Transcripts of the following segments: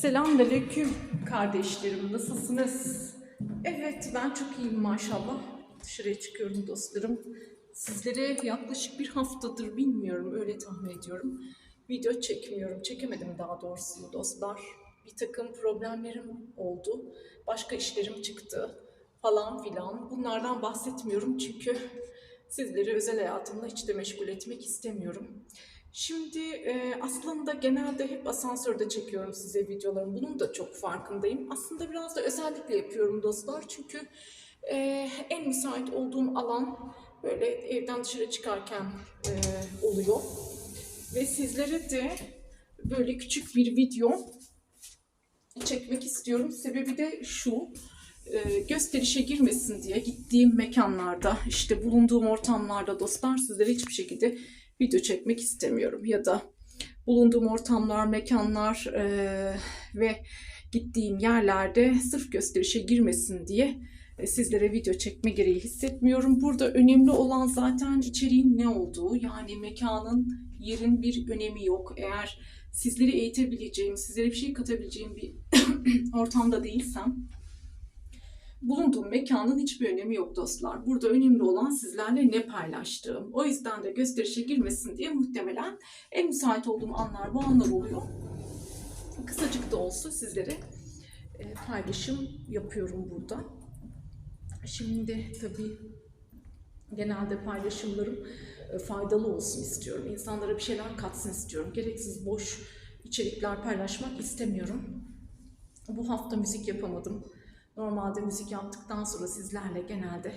Selamünaleyküm kardeşlerim. Nasılsınız? Evet ben çok iyiyim maşallah. Dışarıya çıkıyorum dostlarım. Sizlere yaklaşık bir haftadır bilmiyorum öyle tahmin ediyorum. Video çekmiyorum. Çekemedim daha doğrusu dostlar. Bir takım problemlerim oldu. Başka işlerim çıktı falan filan. Bunlardan bahsetmiyorum çünkü sizleri özel hayatımla hiç de meşgul etmek istemiyorum. Şimdi e, aslında genelde hep asansörde çekiyorum size videolarımı. Bunun da çok farkındayım. Aslında biraz da özellikle yapıyorum dostlar. Çünkü e, en müsait olduğum alan böyle evden dışarı çıkarken e, oluyor. Ve sizlere de böyle küçük bir video çekmek istiyorum. Sebebi de şu. e, gösterişe girmesin diye gittiğim mekanlarda, işte bulunduğum ortamlarda dostlar sizlere hiçbir şekilde video çekmek istemiyorum. Ya da bulunduğum ortamlar, mekanlar e, ve gittiğim yerlerde sırf gösterişe girmesin diye e, sizlere video çekme gereği hissetmiyorum. Burada önemli olan zaten içeriğin ne olduğu. Yani mekanın, yerin bir önemi yok. Eğer sizleri eğitebileceğim, sizlere bir şey katabileceğim bir ortamda değilsem bulunduğum mekanın hiçbir önemi yok dostlar. Burada önemli olan sizlerle ne paylaştığım. O yüzden de gösterişe girmesin diye muhtemelen en müsait olduğum anlar bu anlar oluyor. Kısacık da olsa sizlere e, paylaşım yapıyorum burada. Şimdi tabii genelde paylaşımlarım e, faydalı olsun istiyorum. İnsanlara bir şeyler katsın istiyorum. Gereksiz boş içerikler paylaşmak istemiyorum. Bu hafta müzik yapamadım. Normalde müzik yaptıktan sonra sizlerle genelde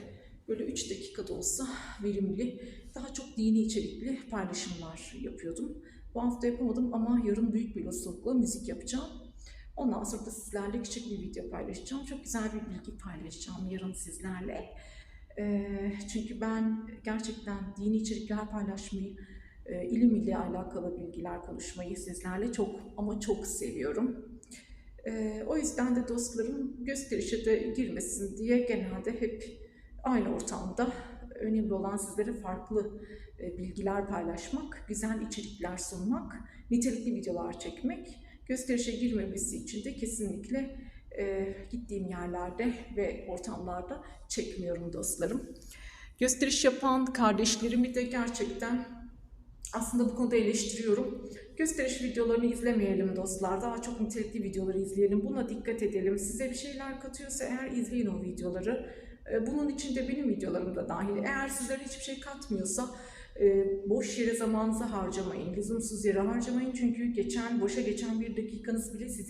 böyle 3 dakikada olsa verimli, daha çok dini içerikli paylaşımlar yapıyordum. Bu hafta yapamadım ama yarın büyük bir olasılıkla müzik yapacağım. Ondan sonra da sizlerle küçük bir video paylaşacağım. Çok güzel bir bilgi paylaşacağım yarın sizlerle. Çünkü ben gerçekten dini içerikler paylaşmayı, e, ilim ile alakalı bilgiler konuşmayı sizlerle çok ama çok seviyorum. Ee, o yüzden de dostlarım gösterişe de girmesin diye genelde hep aynı ortamda önemli olan sizlere farklı e, bilgiler paylaşmak, güzel içerikler sunmak, nitelikli videolar çekmek. Gösterişe girmemesi için de kesinlikle e, gittiğim yerlerde ve ortamlarda çekmiyorum dostlarım. Gösteriş yapan kardeşlerimi de gerçekten aslında bu konuda eleştiriyorum. Gösteriş videolarını izlemeyelim dostlar. Daha çok nitelikli videoları izleyelim. Buna dikkat edelim. Size bir şeyler katıyorsa eğer izleyin o videoları. Ee, Bunun içinde benim videolarım da dahil. Eğer sizlere hiçbir şey katmıyorsa e, boş yere zamanınızı harcamayın. Lüzumsuz yere harcamayın. Çünkü geçen, boşa geçen bir dakikanız bile sizin